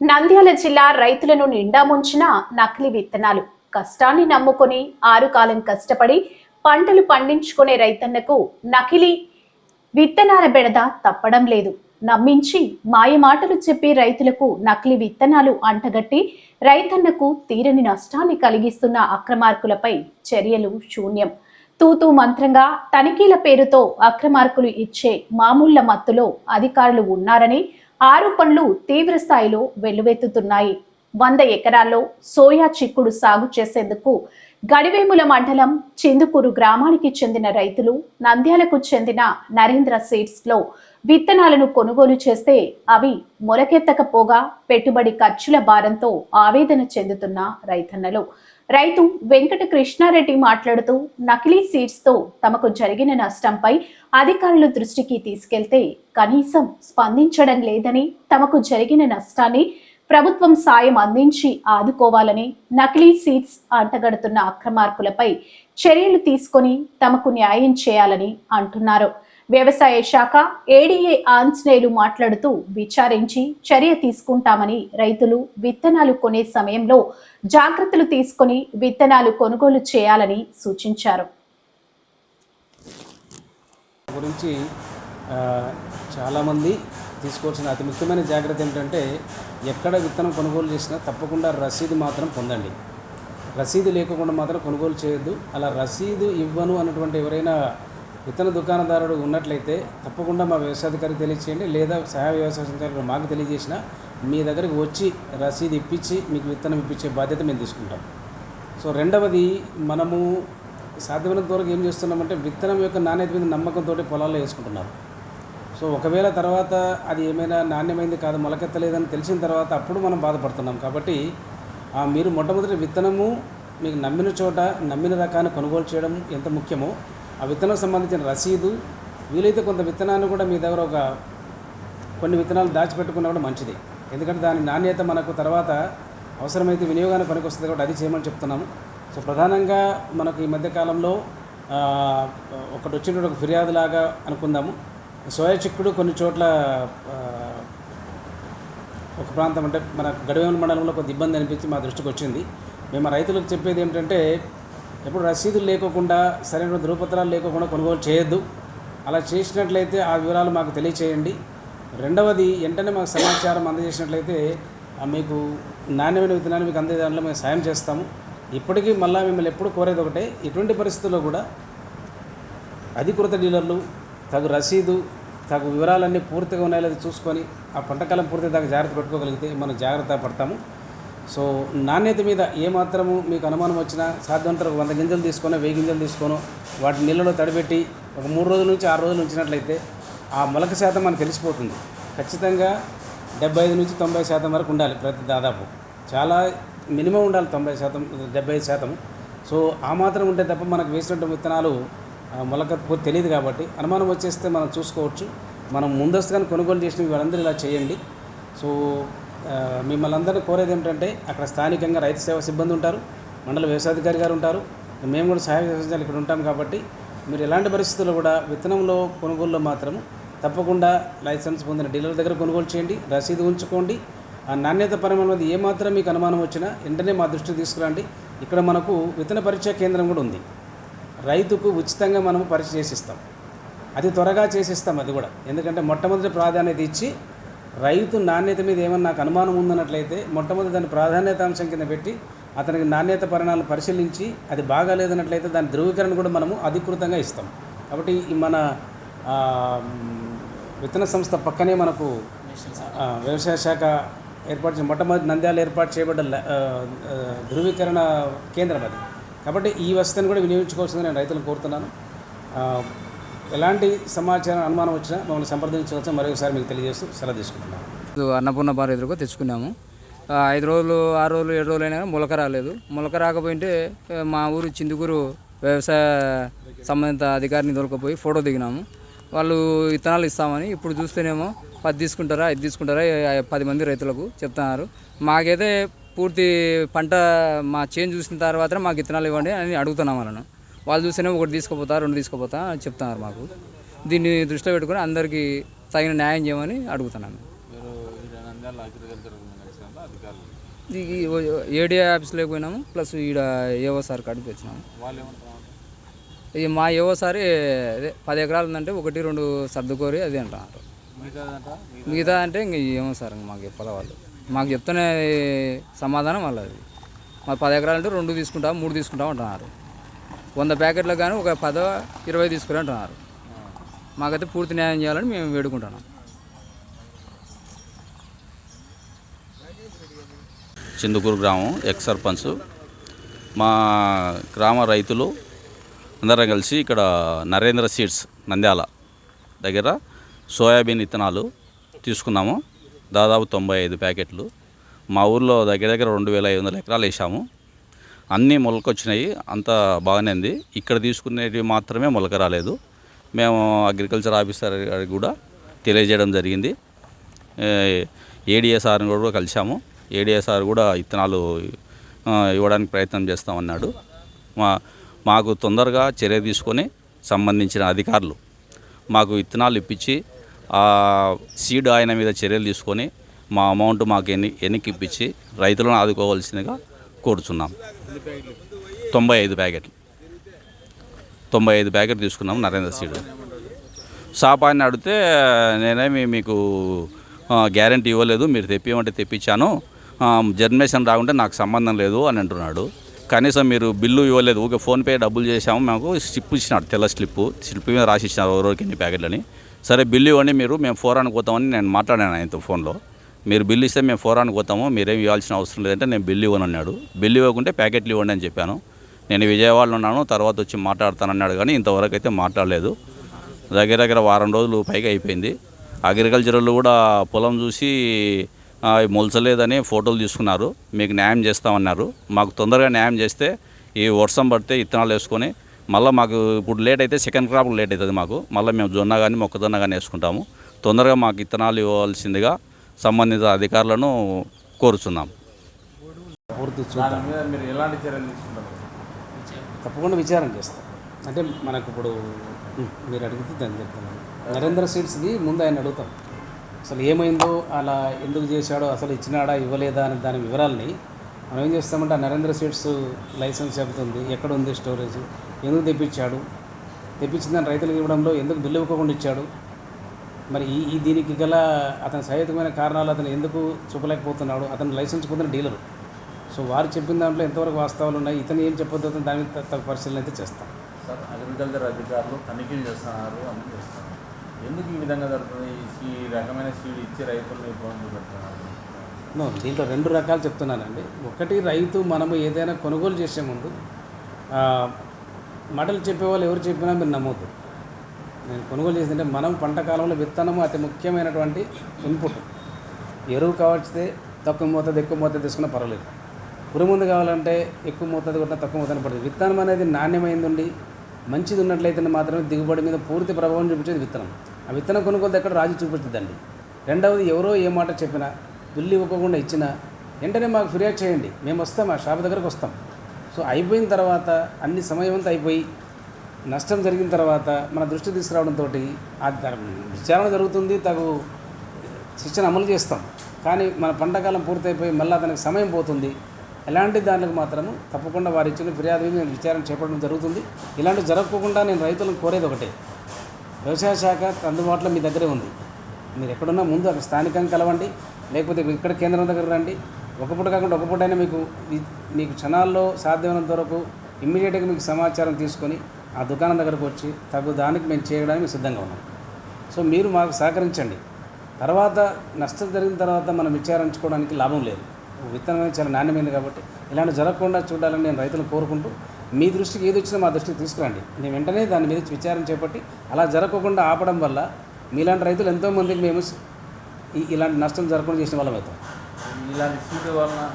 నంద్యాల జిల్లా రైతులను నిండా ముంచిన నకిలీ విత్తనాలు. కష్టాన్ని నమ్ముకొని ఆరు కాలం కష్టపడి పంటలు పండించుకునే రైతన్నకు నకిలీ విత్తనాల బెడద తప్పడం లేదు. నమ్మించి మాయమాటలు చెప్పి రైతులకు నకిలీ విత్తనాలు అంటగట్టి రైతన్నకు తీరని నష్టాన్ని కలిగిస్తున్న అక్రమార్కులపై చర్యలు శూన్యం. తూతూ మంత్రంగా తనిఖీల పేరుతో అక్రమార్కులు ఇచ్చే మామూళ్ళ మత్తులో అధికారులు ఉన్నారని ఆరోపణలు తీవ్ర స్థాయిలో వెల్లువెత్తుతున్నాయి. వంద ఎకరాల్లో సోయా చిక్కుడు సాగు చేసేందుకు గడివేముల మండలం చిందుకూరు గ్రామానికి చెందిన రైతులు నంద్యాలకు చెందిన నరేంద్ర సీడ్స్లో విత్తనాలను కొనుగోలు చేస్తే అవి మొలకెత్తకపోగా పెట్టుబడి ఖర్చుల భారంతో ఆవేదన చెందుతున్న రైతన్నలు. రైతు వెంకట కృష్ణారెడ్డి మాట్లాడుతూ నకిలీ సీడ్స్తో తమకు జరిగిన నష్టంపై అధికారుల దృష్టికి తీసుకెళ్తే కనీసం స్పందించడం లేదని తమకు జరిగిన నష్టాన్ని ప్రభుత్వం సాయం అందించి ఆదుకోవాలని నకిలీ సీడ్స్ అంటగడుతున్న అక్రమార్కులపై చర్యలు తీసుకొని తమకు న్యాయం చేయాలని అంటున్నారు. వ్యవసాయ శాఖ ఏడీఏ ఆంజనేయులు మాట్లాడుతూ విచారించి చర్య తీసుకుంటామని రైతులు విత్తనాలు కొనే సమయంలో జాగ్రత్తలు తీసుకొని విత్తనాలు కొనుగోలు చేయాలని సూచించారు. గురించి చాలామంది తీసుకోవాల్సిన అతి ముఖ్యమైన జాగ్రత్త ఏంటంటే ఎక్కడ విత్తనం కొనుగోలు చేసినా తప్పకుండా రసీదు మాత్రం పొందండి. రసీదు లేకుండా మాత్రం కొనుగోలు చేయొద్దు. అలా రసీదు ఇవ్వను అన్నటువంటి ఎవరైనా విత్తన దుకాణదారుడు ఉన్నట్లయితే తప్పకుండా మా వ్యవసాయాధికారికి తెలియచేయండి లేదా సహాయ వ్యవసాయ అధికారులు మాకు తెలియజేసిన మీ దగ్గరికి వచ్చి రసీదు ఇప్పించి మీకు విత్తనం ఇప్పించే బాధ్యత మేము తీసుకుంటాం. సో రెండవది మనము సాధ్యమైనంత వరకు ఏం చేస్తున్నామంటే విత్తనం యొక్క నాణ్యత మీద నమ్మకంతో పొలాల్లో వేసుకుంటున్నారు సో ఒకవేళ తర్వాత అది ఏమైనా నాణ్యమైంది కాదు మొలకెత్తలేదని తెలిసిన తర్వాత అప్పుడు మనం బాధపడుతున్నాం. కాబట్టి మీరు మొట్టమొదటి విత్తనము మీకు నమ్మిన చోట నమ్మిన రకాన్ని కొనుగోలు చేయడం ఎంత ముఖ్యమో ఆ విత్తనం సంబంధించిన రసీదు వీలైతే కొంత విత్తనాన్ని కూడా మీ దగ్గర ఒక కొన్ని విత్తనాలు దాచిపెట్టుకున్నా కూడా మంచిది. ఎందుకంటే దాని నాణ్యత మనకు తర్వాత అవసరమైతే వినియోగానికి పనికొస్తుంది కాబట్టి అది చేయమని చెప్తున్నాము. సో ప్రధానంగా మనకు ఈ మధ్యకాలంలో ఒకటి వచ్చినటువంటి ఒక ఫిర్యాదు లాగా అనుకుందాము. సోయా చిక్కుడు కొన్ని చోట్ల ఒక ప్రాంతం అంటే మన గడివేముల మండలంలో కొంత ఇబ్బంది అనిపించి మా దృష్టికి వచ్చింది. మేము రైతులకు చెప్పేది ఏంటంటే ఎప్పుడు రసీదులు లేకోకుండా సరైన ధృవపత్రాలు లేకోకుండా కొనుగోలు చేయొద్దు. అలా చేసినట్లయితే ఆ వివరాలు మాకు తెలియచేయండి. రెండవది వెంటనే మాకు సమాచారం అందజేసినట్లయితే మీకు నాణ్యమైన విత్తనాన్ని మీకు అందే దాంట్లో మేము సాయం చేస్తాము. ఇప్పటికీ మళ్ళీ మిమ్మల్ని ఎప్పుడు కోరేది ఒకటే ఎటువంటి పరిస్థితుల్లో కూడా అధికృత డీలర్లు తగు రసీదు తగు వివరాలన్నీ పూర్తిగా ఉన్నాయో లేదో చూసుకొని ఆ పంటకాలం పూర్తి దాకా జాగ్రత్త పెట్టుకోగలిగితే మనం జాగ్రత్త పడతాము. సో నాణ్యత మీద ఏమాత్రము మీకు అనుమానం వచ్చినా సాధ్యమంత వంద గింజలు తీసుకొని వెయ్యి గింజలు తీసుకొని వాటి నీళ్ళలో తడిపెట్టి ఒక మూడు రోజుల నుంచి ఆరు రోజులు ఉంచినట్లయితే ఆ మొలక శాతం మనకు తెలిసిపోతుంది. ఖచ్చితంగా డెబ్బై ఐదు నుంచి తొంభై శాతం వరకు ఉండాలి ప్రతి దాదాపు. చాలా మినిమం ఉండాలి తొంభై శాతం డెబ్బై ఐదు శాతం. సో ఆ మాత్రం ఉంటే తప్ప మనకు వేసినటువంటి విత్తనాలు మొలక పూర్తి తెలియదు కాబట్టి అనుమానం వచ్చేస్తే మనం చూసుకోవచ్చు. మనం ముందస్తుగానే కొనుగోలు చేసిన వాళ్ళందరూ ఇలా చేయండి. సో మిమ్మల్ని అందరినీ కోరేది ఏమిటంటే అక్కడ స్థానికంగా రైతు సేవ సిబ్బంది ఉంటారు మండల వ్యవసాయాధికారి గారు ఉంటారు మేము కూడా సహాయక సంస్థలు ఇక్కడ ఉంటాం కాబట్టి మీరు ఎలాంటి పరిస్థితుల్లో కూడా విత్తనంలో కొనుగోలులో మాత్రం తప్పకుండా లైసెన్స్ పొందిన డీలర్ దగ్గర కొనుగోలు చేయండి రసీదు ఉంచుకోండి. ఆ నాణ్యత పరిమాణం మీద ఏమాత్రం మీకు అనుమానం వచ్చినా వెంటనే మా దృష్టికి తీసుకురండి. ఇక్కడ మనకు విత్తన పరీక్షా కేంద్రం కూడా ఉంది. రైతుకు ఉచితంగా మనము పరీక్ష చేసిస్తాం. అది త్వరగా చేసిస్తాం అది కూడా. ఎందుకంటే మొట్టమొదటి ప్రాధాన్యత ఇచ్చి రైతు నాణ్యత మీద ఏమన్నా నాకు అనుమానం ఉందన్నట్లయితే మొట్టమొదటి దాని ప్రాధాన్యత అంశం కింద పెట్టి అతనికి నాణ్యత పరిణామాలు పరిశీలించి అది బాగాలేదన్నట్లయితే దాని ధృవీకరణ కూడా మనము అధికృతంగా ఇస్తాం. కాబట్టి మన విత్తన సంస్థ పక్కనే మనకు వ్యవసాయ శాఖ ఏర్పాటు మొట్టమొదటి నంద్యాల ఏర్పాటు చేయబడ్డ ధృవీకరణ కేంద్రం అది. కాబట్టి ఈ వసతిని కూడా వినియోగించుకోవాల్సిందని నేను రైతులను కోరుతున్నాను. ఎలాంటి సమాచారం అనుమానం వచ్చినా మమ్మల్ని సంప్రదించవచ్చు మరొకసారి మీకు తెలియజేస్తూ సెలవు తీసుకుంటున్నాను అన్నపూర్ణ బార్ ఎదురుగా తెచ్చుకున్నాము. ఐదు రోజులు ఆరు రోజులు ఏడు రోజులు అయినా మొలక రాలేదు. మొలక రాకపోయింటే మా ఊరు చిందుకూరు వ్యవసాయ సంబంధిత అధికారిని దొరకపోయి ఫోటో దిగినాము. వాళ్ళు విత్తనాలు ఇస్తామని ఇప్పుడు చూస్తేనేమో పది తీసుకుంటారా ఐదు తీసుకుంటారా పది మంది రైతులకు చెప్తున్నారు. మాకైతే పూర్తి పంట మా చేంజ్ చూసిన తర్వాత మాకు విత్తనాలు ఇవ్వండి అని అడుగుతున్నాం వాళ్ళను. వాళ్ళు చూస్తేనే ఒకటి తీసుకుపోతా రెండు తీసుకుపోతా అని చెప్తున్నారు మాకు. దీన్ని దృష్టిలో పెట్టుకొని అందరికీ తగిన న్యాయం చేయమని అడుగుతున్నాను. ఏడియా ఆఫీస్లోకి పోయినాము ప్లస్ ఈడ ఏవో సార్ కాడికి వచ్చినాము. ఇది మా ఏవో సారి అదే పది ఎకరాలు ఉందంటే ఒకటి రెండు సర్దుకోరి అది అంటున్నారు. మిగతా అంటే ఇంక ఏమో సార్ మాకు చెప్పాలి వాళ్ళు? మాకు చెప్తేనే సమాధానం వాళ్ళది. మా పది ఎకరాలు అంటే రెండు తీసుకుంటాం మూడు తీసుకుంటాం అంటున్నారు. వంద ప్యాకెట్లకు కానీ ఒక పదో ఇరవై తీసుకుని అంటున్నారు. మాకైతే పూర్తి న్యాయం చేయాలని మేము వేడుకుంటున్నాం. చిందుకూరు గ్రామం ఎక్స్ సర్పంచ్. మా గ్రామ రైతులు అందరం కలిసి ఇక్కడ నరేంద్ర సీడ్స్ నంద్యాల దగ్గర సోయాబీన్ విత్తనాలు తీసుకున్నాము. దాదాపు తొంభై ఐదు ప్యాకెట్లు. మా ఊర్లో దగ్గర దగ్గర రెండు వేల ఐదు వందల ఎకరాలు వేసాము అన్నీ మొలకొచ్చినాయి అంతా బాగానే ఉంది. ఇక్కడ తీసుకునేవి మాత్రమే మొలక రాలేదు. మేము అగ్రికల్చర్ ఆఫీసర్ గారికి కూడా తెలియజేయడం జరిగింది. ఏడిఎస్ఆర్ని కూడా కలిసాము ఏడిఎస్ఆర్ కూడా విత్తనాలు ఇవ్వడానికి ప్రయత్నం చేస్తామన్నాడు. మా మాకు తొందరగా చర్య తీసుకొని సంబంధించిన అధికారులు మాకు విత్తనాలు ఇప్పించి ఆ సీడ్ ఆయన మీద చర్యలు తీసుకొని మా అమౌంట్ మాకు ఎన్ని ఎన్నికి ఇప్పించి రైతులను ఆదుకోవాల్సిందిగా కోరుచున్నాం. తొంభై ఐదు ప్యాకెట్లు. తొంభై ఐదు ప్యాకెట్ తీసుకున్నాము నరేంద్ర సీడ్. సాపాన్ని అడిగితే నేనేమి మీకు గ్యారంటీ ఇవ్వలేదు మీరు తెప్పియమంటే తెప్పించాను. ఆ, జర్మినేషన్ రాకుంటే నాకు సంబంధం లేదు అని అంటున్నాడు. కనీసం మీరు బిల్లు ఇవ్వలేదు ఊకే ఫోన్పే డబ్బులు చేసాము మాకు స్లిప్ ఇచ్చినాడు తెల్ల స్లిప్. స్లిప్ మీద రాసి ఇచ్చినారు ఎవరికి ఎన్ని ప్యాకెట్లని. సరే బిల్లు ఇవ్వండి మీరు మేము ఫోరానికి పోతామని నేను మాట్లాడాను ఆయనతో ఫోన్లో. మీరు బిల్లు ఇస్తే మేము ఫోరానికి పోతాము మీరేం ఇవ్వాల్సిన అవసరం లేదంటే నేను బిల్లు ఇవ్వను అన్నాడు. బిల్లు ఇవ్వకుంటే ప్యాకెట్లు ఇవ్వండి అని చెప్పాను. నేను విజయవాడలో ఉన్నాను తర్వాత వచ్చి మాట్లాడతానన్నాడు కానీ ఇంతవరకు అయితే మాట్లాడలేదు. దగ్గర దగ్గర వారం రోజులు పైగా అయిపోయింది. అగ్రికల్చర్లు కూడా పొలం చూసి మొలచలేదని ఫోటోలు తీసుకున్నారు. మీకు న్యాయం చేస్తామన్నారు. మాకు తొందరగా న్యాయం చేస్తే ఈ వర్షం పడితే ఇత్తనాలు వేసుకొని మళ్ళీ మాకు ఇప్పుడు లేట్ అయితే సెకండ్ క్రాప్ లేట్ అవుతుంది మాకు. మళ్ళీ మేము జొన్న కానీ మొక్కజొన్న కానీ వేసుకుంటాము. తొందరగా మాకు ఇత్తనాలు ఇవ్వాల్సిందిగా సంబంధిత అధికారులను కోరుచున్నాం. పూర్తి చూద్దాం. ఎలాంటి చర్యలు తీసుకుంటారు? తప్పకుండా విచారం చేస్తాం. అంటే మనకు ఇప్పుడు మీరు అడిగితే దాన్ని చెప్తాను. నరేంద్ర సీడ్స్ది ముందు ఆయన అడుగుతాం అసలు ఏమైందో అలా ఎందుకు చేశాడో అసలు ఇచ్చినాడా ఇవ్వలేదా అనే దాని వివరాలని మనం ఏం చేస్తామంటే ఆ నరేంద్ర సీడ్స్ లైసెన్స్ చెబుతుంది. ఎక్కడ ఉంది స్టోరేజ్? ఎందుకు తెప్పించాడు? తెప్పించిన దాన్ని రైతులకు ఇవ్వడంలో ఎందుకు బిల్లు ఇవ్వకుండా ఇచ్చాడు? మరి ఈ ఈ దీనికి గల అతని సహేతుకమైన కారణాలు అతను ఎందుకు చూపలేకపోతున్నాడు? అతను లైసెన్స్ పొందిన డీలరు సో వారు చెప్పిన దాంట్లో ఎంతవరకు వాస్తవాలు ఉన్నాయి? ఇతను ఏం చెప్పొద్దు అతను దాని మీద తగ్గ పరిశీలన అయితే చేస్తాం. సార్ అగ్రికల్చర్ అధికారులు తనిఖీలు చేస్తున్నారు అని చేస్తున్నారు. ఎందుకు ఈ విధంగా జరుగుతుంది? ఈ రకమైన సీడ్ ఇచ్చి రైతులను ఇబ్బందులు పెడుతున్నారు? దీంట్లో రెండు రకాలు చెప్తున్నానండి. ఒకటి రైతు మనము ఏదైనా కొనుగోలు చేసే ముందు మాటలు చెప్పేవాళ్ళు ఎవరు చెప్పినా మీరు నమ్మొద్దు. నేను కొనుగోలు చేసిందంటే మనం పంట కాలంలో విత్తనము అతి ముఖ్యమైనటువంటి ఇన్పుట్ ఎరువు కావచ్చితే తక్కువ మోతాదు ఎక్కువ మోతాదు తీసుకున్నా పర్వాలేదు. పురుగు కావాలంటే ఎక్కువ మోతాదు కొట్టినా తక్కువ మోతాదు పడుతుంది విత్తనం అనేది నాణ్యమైంది ఉండి మంచిది ఉన్నట్లయితే మాత్రమే దిగుబడి మీద పూర్తి ప్రభావం చూపించేది విత్తనం. ఆ విత్తనం కొనుగోలు ఎక్కడ రాజు చూపిస్తుందండి రెండవది ఎవరో ఏ మాట చెప్పినా బిల్లు ఇవ్వకుండా ఇచ్చినా వెంటనే మాకు ఫిర్యాదు చేయండి. మేము వస్తాం ఆ షాప్ దగ్గరకు వస్తాం. సో అయిపోయిన తర్వాత అన్ని సమయం అంతా అయిపోయి నష్టం జరిగిన తర్వాత మన దృష్టి తీసుకురావడంతో విచారణ జరుగుతుంది తగు శిక్షణ అమలు చేస్తాం. కానీ మన పంటకాలం పూర్తయిపోయి మళ్ళీ అతనికి సమయం పోతుంది. ఎలాంటి దానికి మాత్రము తప్పకుండా వారు ఇచ్చిన ఫిర్యాదు మీద నేను విచారణ చేపట్టడం జరుగుతుంది. ఇలాంటివి జరగకుండా నేను రైతులను కోరేది ఒకటే. వ్యవసాయ శాఖ అందుబాటులో మీ దగ్గరే ఉంది. మీరు ఎక్కడున్నా ముందు అక్కడ స్థానికంగా కలవండి. లేకపోతే ఇక్కడ కేంద్రం దగ్గర రండి. ఒక పూట కాకుండా ఒక పూట అయినా మీకు మీకు క్షణాల్లో సాధ్యమైనంత వరకు ఇమ్మీడియట్గా మీకు సమాచారం తీసుకొని ఆ దుకాణం దగ్గరకు వచ్చి తగు దానికి మేము చేయడానికి సిద్ధంగా ఉన్నాం. సో మీరు మాకు సహకరించండి. తర్వాత నష్టం జరిగిన తర్వాత మనం విచారించుకోవడానికి లాభం లేదు. విత్తనం చాలా నాణ్యమైనది కాబట్టి ఇలాంటి జరగకుండా చూడాలని నేను రైతులను కోరుకుంటూ మీ దృష్టికి ఏది వచ్చినా మా దృష్టికి తీసుకురండి. నేను వెంటనే దాని మీద విచారం చేపట్టి అలా జరగకుండా ఆపడం వల్ల మీలాంటి రైతులు ఎంతోమందికి మేము ఈ- ఇలాంటి నష్టం జరగకుండా చేసిన వాళ్ళం అవుతాం. ఇలాంటి సీడ్ వలన